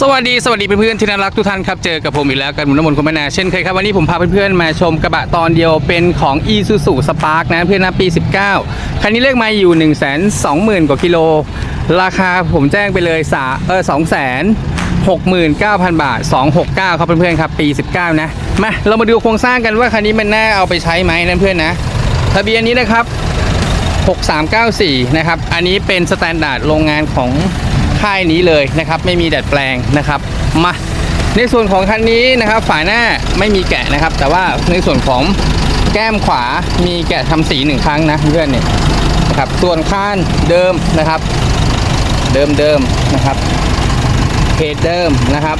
สวัสดีสวัสดีเพื่อนๆที่น่ารักทุกท่านครับ เจอกับผมอีกแล้วกันหมุนน้ำมนต์คุณแม่นาเช่นเคยครับ วันนี้ผมพาเพื่อนๆมาชมกระบะตอนเดียวเป็นของ e s u z u Spark นะเพื่อนนะปี 19 คันนี้เลขไมาอยู่ 1 2 0 0 0 0 กว่ากิโล ราคาผมแจ้งไปเลยสาเออ2 6 9 0 0 0 บาท 269 ครับเพื่อนๆครับปี 19 นะ มาเรามาดูโครงสร้างกันว่าคันนี้มันน่าเอาไปใช้ไหมนะเพื่อนนะทะเบียนนี้นะครับ 6394 นะครับ อันนี้เป็นสแตนดาร์ดโรงงานของ ค่ายนี้เลยนะครับ ไม่มีดัดแปลงนะครับ มาในส่วนของคันนี้นะครับฝาหน้าไม่มีแกะนะครับ แต่ว่าในส่วนของแก้มขวามีแกะทำสีหนึ่งครั้งนะเพื่อนเนี่ยนะครับส่วนข้างเดิมนะครับ เดิมเดิมนะครับเพจเดิมนะครับ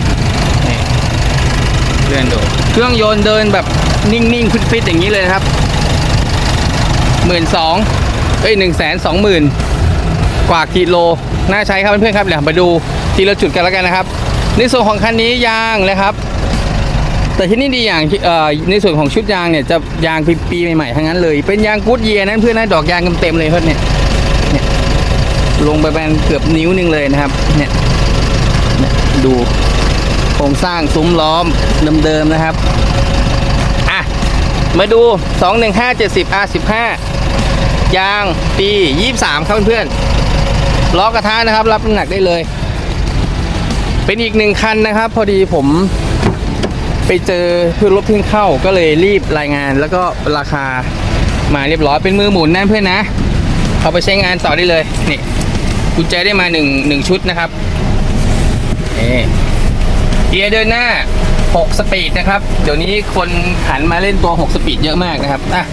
เพื่อนดูเครื่องยนต์เดินแบบนิ่งๆฟิตๆอย่างนี้เลยครับหมื่นสองเอ้ยหนึ่งแสนสองหมื่น กว่ากิโล น่าใช้ครับเพื่อนๆครับเดี๋ยวมาดูทีละจุดกันแล้วกันนะครับ ในส่วนของคันนี้ยางนะครับ แต่ที่นี่ดีอย่างในส่วนของชุดยางเนี่ยจะยางปีใหม่ๆทั้งนั้นเลย เป็นยางกู๊ดเยียร์นั้นเพื่อนนะดอกยางเต็มเลยเพื่อนเนี่ยเนี่ยลงไปประมาณเกือบนิ้วหนึงเลยนะครับเนี่ยเนี่ยดูโครงสร้างซุ้มล้อมเดิมๆนะครับอะมาดู 21570 R15 ยางปี 23 ครับเพื่อนๆ ล้อกระทะนะครับ รับน้ำหนักได้เลย เป็นอีกหนึ่งคันนะครับ พอดีผมไปเจอเพื่อนรถเพิ่งเข้าก็เลยรีบรายงาน แล้วก็ราคามาเรียบร้อยเป็นมือหมุนนะเพื่อนนะ เอาไปใช้งานต่อได้เลยนี่กุญแจได้มาหนึ่งหนึ่งชุดนะครับนี่เกียร์เดินหน้า 6 สปีดนะครับ เดี๋ยวนี้คนหันมาเล่นตัว 6 สปีดเยอะมากนะครับอะ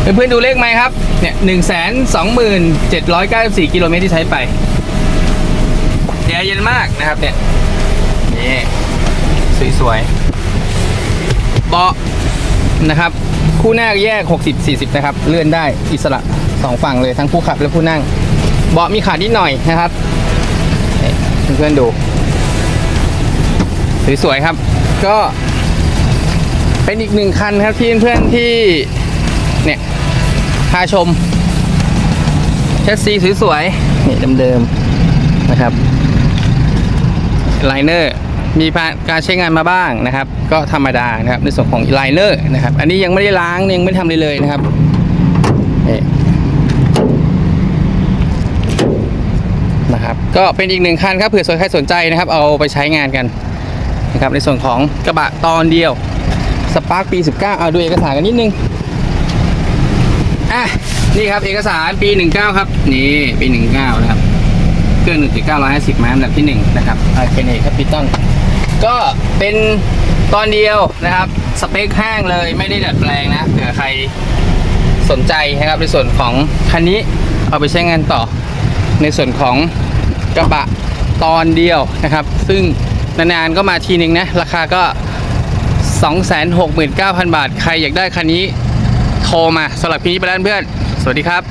เพื่อนๆดูเลขไหมครับ เนี่ยหนึ่งแสนสองหมื่นเจ็ดร้อยเก้าสิบสี่กิโลเมตรที่ใช้ไปแอร์เย็นมากนะครับเนี่ย นี่สวยๆเบาะนะครับ คู่หน้าแยก 60 40 นะครับ เลื่อนได้อิสระสองฝั่งเลยทั้งผู้ขับและผู้นั่ง เบาะมีขาดนิดหน่อยนะครับเพื่อนๆดู สวยๆครับ ก็เป็นอีกหนึ่งคันครับที่เพื่อนๆที่ เนี่ยพาชมแชสซีสวยๆนี่เดิมๆนะครับไลเนอร์มีการใช้งานมาบ้างนะครับ ก็ธรรมดานะครับในส่วนของไลเนอร์นะครับ อันนี้ยังไม่ได้ล้างยังไม่ทำเลยเลยนะครับนี่นะครับ ก็เป็นอีกหนึ่งคันครับเผื่อใครสนใจนะครับ เอาไปใช้งานกันนะครับในส่วนของกระบะตอนเดียวสปาร์คปี 19 เอาดูเอกสารกันนิดนึง อะนี่ครับเอกสารปี 19 ครับ นี่ปี 19 นะครับ เครื่อง1.950ม้าอันดับที่ 1 นะครับอาเคเนครับพิตอนก็เป็นตอนเดียวนะครับ สเปคห้างเลยไม่ได้ดัดแปลงนะเผื่อใครสนใจนะครับในส่วนของคันนี้เอาไปใช้งานต่อ ในส่วนของกระบะตอนเดียวนะครับ ซึ่งนานๆก็มาทีนึงนะ ราคาก็ 269,000 บาท ใครอยากได้คันนี้ โทรมาสำหรับพี่นี้ไปแล้วเพื่อน สวัสดีครับ